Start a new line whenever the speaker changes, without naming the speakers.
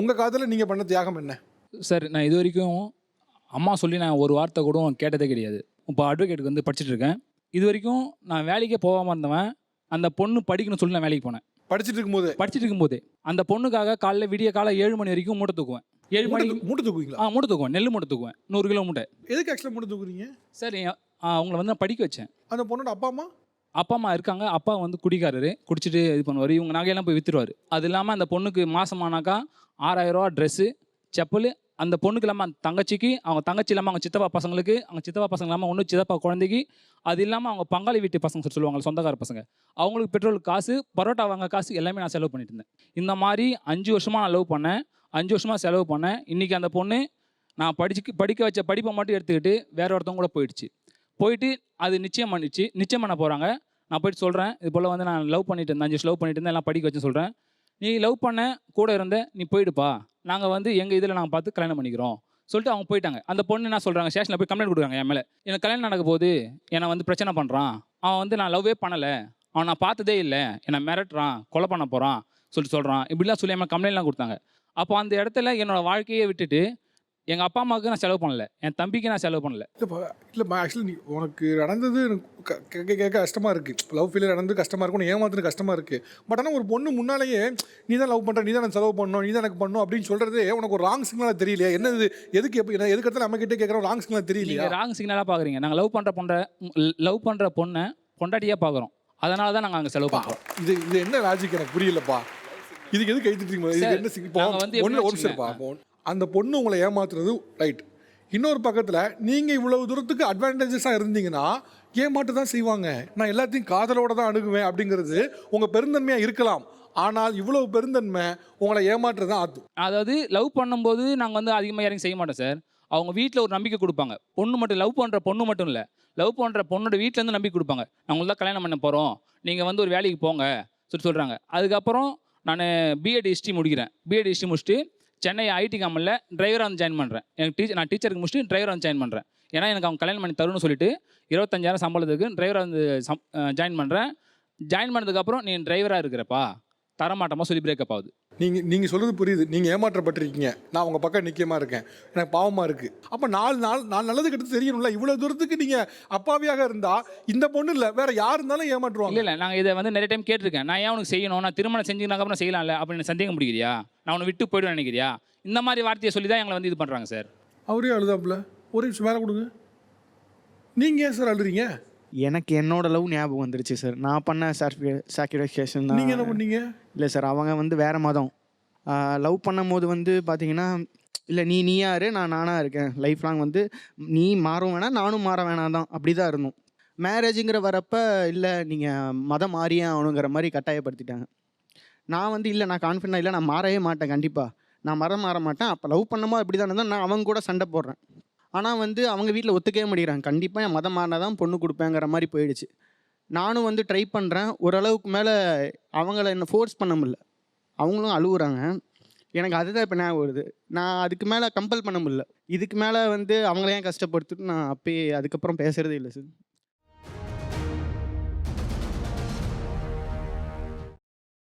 உங்கள் காதலில் நீங்கள் பண்ண தியாகம் என்ன?
சார் நான் இது வரைக்கும் அம்மா சொல்லி நான் ஒரு வார்த்தை கூட கேட்டதே கிடையாது. இப்போ அட்வொகேட்டுக்கு வந்து படிச்சுட்டு இருக்கேன். இது வரைக்கும் நான் வேலைக்கே போகாமல் இருந்தவன் அந்த பொண்ணு படிக்கணும்னு சொல்லி நான் வேலைக்கு போனேன்.
படிச்சுட்டு இருக்கும்போது?
படிச்சுட்டு இருக்கும்போதே. அந்த பொண்ணுக்காக காலைல விடிய காலை ஏழு மணி வரைக்கும் மூட்டை தூக்குவேன். ஏழு மணிக்கு
மூட்டை தூக்குவீங்களா?
ஆ மூட்டை தூக்குவேன். நெல் மூட்டை தூக்குவேன். நூறு கிலோ மூட்டை.
எதுக்கு ஆக்சுவலாக மூட்டை தூக்குறீங்க?
சார் அவங்கள வந்து நான் படிக்க வச்சேன்.
அந்த பொண்ணோட அப்பா அம்மா?
அப்பா அம்மா இருக்காங்க. அப்பா வந்து குடிக்காரரு குடிச்சிட்டு இது பண்ணுவார். இவங்க நகையெல்லாம் போய் விற்றுருவார் அது இல்லாமல் அந்த பொண்ணுக்கு மாசமானாக்கா ஆறாயிரரூவா ட்ரெஸ்ஸு செப்பல் அந்த பொண்ணுக்கு இல்லாமல் அந்த தங்கச்சிக்கு அவங்க தங்கச்சி இல்லாமல் அவங்க சித்தப்பா பசங்களுக்கு அவங்க சித்தப்பா பசங்க இல்லாமல் ஒன்று சித்தப்பா குழந்தைக்கு அது இல்லாமல் அவங்க பங்காளி வீட்டு பசங்க சொல்லுவாங்க சொந்தக்கார பசங்க. அவங்களுக்கு பெட்ரோல் காசு பரோட்டா வாங்க காசு எல்லாமே நான் செலவு பண்ணிட்டு இருந்தேன். இந்த மாதிரி அஞ்சு வருஷமாக நான் லவ் பண்ணேன். அஞ்சு வருஷமாக செலவு பண்ணேன். இன்றைக்கி அந்த பொண்ணு நான் படிச்சு படிக்க வச்ச படிப்பை மட்டும் எடுத்துக்கிட்டு வேற ஒருத்தவங்க கூட போயிடுச்சு. போயிட்டு அது நிச்சயம் பண்ணிச்சு. நிச்சயம் பண்ண போகிறாங்க நான் போயிட்டு சொல்கிறேன் இது போல் வந்து நான் லவ் பண்ணிட்டு இருந்தேன். அஞ்சு வருஷம் லவ் பண்ணிட்டு இருந்தேன். எல்லாம் படிக்க வச்சு சொல்கிறேன் நீ லவ் பண்ண கூட இருந்த நீ போயிடுப்பா. நாங்கள் வந்து எங்கள் இதில் நாங்கள் பார்த்து கல்யாணம் பண்ணிக்கிறோம். சொல்லிட்டு அவங்க போயிட்டாங்க. அந்த பொண்ணு என்ன சொல்கிறாங்க ஸ்டேஷனில் போய் கம்ப்ளைண்ட் கொடுக்குறாங்க என் மேலே. எனக்கு கல்யாணம் நடக்க போகுது என்னை வந்து பிரச்சனை பண்ணுறான் அவன் வந்து நான் லவ்வே பண்ணலை. அவன் நான் பார்த்ததே இல்லை. என்னை மிரட்டுறான் கொலை பண்ண போகிறான் சொல்லிட்டு சொல்கிறான் இப்படிலாம் சொல்லி என் கம்ப்ளைண்ட்லாம் கொடுத்தாங்க. அப்போ அந்த இடத்துல என்னோடய வாழ்க்கையை விட்டுட்டு எங்கள் அப்பா அம்மாவுக்கு நான் செலவு பண்ணல. என் தம்பிக்கு நான் செலவு பண்ணல.
இல்லைப்பா இல்லைப்பா ஆக்சுவலி நீ உனக்கு நடந்தது கேட்க கேட்க கஷ்டமாக இருக்குது லவ் ஃபீலியர் நடந்து கஷ்டமாக இருக்கும் உன்னை ஏமாத்துறது கஷ்டமாக இருக்குது பட் ஆனால் ஒரு பொண்ணு முன்னாலேயே நீ தான் லவ் பண்ணுற நீ தான் எனக்கு செலவு பண்ணணும் நீ தான் எனக்கு பண்ணணும் அப்படின்னு சொல்கிறதே உனக்கு ஒரு ராங் சிக்னலாக தெரியலையா? என்ன இது எதுக்கு எப்போ என்ன எதுக்கு இடத்துல நம்ம கிட்டே கேட்குறோம் ராங் சிக்னலாக தெரியலையா?
நீங்கள் ராங் சிக்னலாக பார்க்குறீங்க நாங்கள் லவ் பண்ணுற பொண்ணை லவ் பண்ணுற பொண்ணை பொண்டாட்டியாக பார்க்குறோம் அதனால தான் நாங்கள் அங்கே செலவு பண்ணுறோம்
இது இது என்ன லாஜிக் எனக்கு புரியலப்பா? இதுக்கு எது கைத்துட்டு இருக்கீங்க இது என்ன சிக் இப்போ
நாங்க வந்து எப்படி
ஒன்று ஒரு அந்த பொண்ணு உங்களை ஏமாத்துறது ரைட் இன்னொரு பக்கத்தில் நீங்கள் இவ்வளவு தூரத்துக்கு அட்வான்டேஜஸாக இருந்தீங்கன்னா ஏமாட்டு தான் செய்வாங்க. நான் எல்லாத்தையும் காதலோடு தான் அணுகுவேன் அப்படிங்கிறது உங்கள் பெருந்தன்மையாக இருக்கலாம். ஆனால் இவ்வளவு பெருந்தன்மை உங்களை ஏமாற்றுறது தான் ஆத்தும்
அதாவது லவ் பண்ணும்போது நாங்கள் வந்து அதிகமாக யாரையும் செய்ய மாட்டோம் சார் அவங்க வீட்டில் ஒரு நம்பிக்கை கொடுப்பாங்க. பொண்ணு மட்டும் லவ் பண்ணுற பொண்ணு மட்டும் இல்லை. லவ் பண்ணுற பொண்ணோட வீட்டிலேருந்து நம்பிக்கை கொடுப்பாங்க. நாங்கள் தான் கல்யாணம் பண்ண போகிறோம் நீங்கள் வந்து ஒரு வேலைக்கு போங்க. சொல்லி சொல்கிறாங்க அதுக்கப்புறம் நான் பிஎட் ஹிஸ்ட்ரி முடிக்கிறேன். பிஎட் ஹிஸ்ட்ரி முடிச்சுட்டு சென்னை ஐடி கம்பெனியில் டிரைவராக வந்து ஜாயின் பண்ணுறேன் எனக்கு டீச்சர் நான் டீச்சருக்கு முடிச்சுட்டு டிரைவராக வந்து ஜாயின் பண்ணுறேன் ஏன்னா எனக்கு அவங்க கல்யாணம் பண்ணி தருன்னு சொல்லிட்டு இருபத்தஞ்சாயிரம் சம்பளத்துக்கு டிரைவராக வந்து சம் ஜாயின் பண்ணுறேன் ஜாயின் பண்ணதுக்கப்புறம் நீ டிரைவராக இருக்கிறப்பா தரமாட்டமா சொல்லி பிரேக்கப் ஆகுது.
நீங்கள் நீங்கள் சொல்கிறது புரியுது. நீங்கள் ஏமாற்றப்பட்டிருக்கீங்க. நான் உங்கள் பக்கம் நிச்சயமாக இருக்கேன். எனக்கு பாவமாக இருக்குது அப்போ நாலு நாள் நான் நல்லது கெட்டது தெரியணும்ல? இவ்வளோ தூரத்துக்கு நீங்கள் அப்பாவியாக இருந்தால் இந்த பொண்ணு இல்லை. வேற யார் இருந்தாலும் ஏமாற்றுவாங்க.
இல்லை நாங்கள் இதை வந்து நிறைய டைம் கேட்டிருக்கேன். நான் ஏன் உனக்கு செய்யணும்? நான் திருமணம் செஞ்சுனாக்கப்புறம் செய்யலாம்ல? அப்படின்னு சந்தேகம் பிடிக்கிறியா? நான் உன்னை விட்டு போய்டுவேன் நினைக்கிறியா? இந்த மாதிரி வார்த்தையை சொல்லி தான் எங்களை வந்து இது பண்ணுறாங்க சார்
அவரே அழுதாப்புல. ஒரு நிமிஷம் மேலே கொடுங்க. நீங்கள் ஏன் சார் அழுறீங்க
எனக்கு என்னோட லவ் ஞாபகம் வந்துருச்சு சார் நான் பண்ண சாக்ரிஃபிகேஷன்
நீங்கள் என்ன
தான்
பண்ணீங்க?
இல்லை சார் அவங்க வந்து வேறு மதம். லவ் பண்ணும்போது வந்து பார்த்தீங்கன்னா இல்லை நீ நீயாரு நான் நானாக இருக்கேன். லைஃப் லாங் வந்து நீ மாறும் வேணாம் நானும் மாற வேணாம் தான். அப்படி தான் இருந்தோம் மேரேஜுங்கிற வரப்ப இல்லை நீங்கள் மதம் மாறியே ஆகணுங்கிற மாதிரி கட்டாயப்படுத்திட்டாங்க. நான் வந்து இல்லை நான் கான்ஃபிடண்டாக இல்லை நான் மாறவே மாட்டேன் கண்டிப்பாக நான் மரம் மாற மாட்டேன். அப்போ லவ் பண்ணும்போது அப்படி தான் இருந்தால் நான் அவங்க கூட சண்டை போடுறேன். ஆனால் வந்து அவங்க வீட்டில் ஒத்துக்கவே மாட்டேங்கிறாங்க. கண்டிப்பாக என் மதம் மாறினா தான் பொண்ணு கொடுப்பேங்கிற மாதிரி போயிடுச்சு. நானும் வந்து ட்ரை பண்ணுறேன் ஓரளவுக்கு மேலே அவங்கள என்ன ஃபோர்ஸ் பண்ண முடியல. அவங்களும் அழுகுறாங்க எனக்கு அதுதான் இப்போ ஞாபகம் வருது. நான் அதுக்கு மேலே கம்பல் பண்ண முடியல. இதுக்கு மேலே வந்து அவங்கள ஏன் கஷ்டப்படுத்திட்டு நான் அப்பயே அதுக்கப்புறம் பேசுகிறதே இல்லை சார்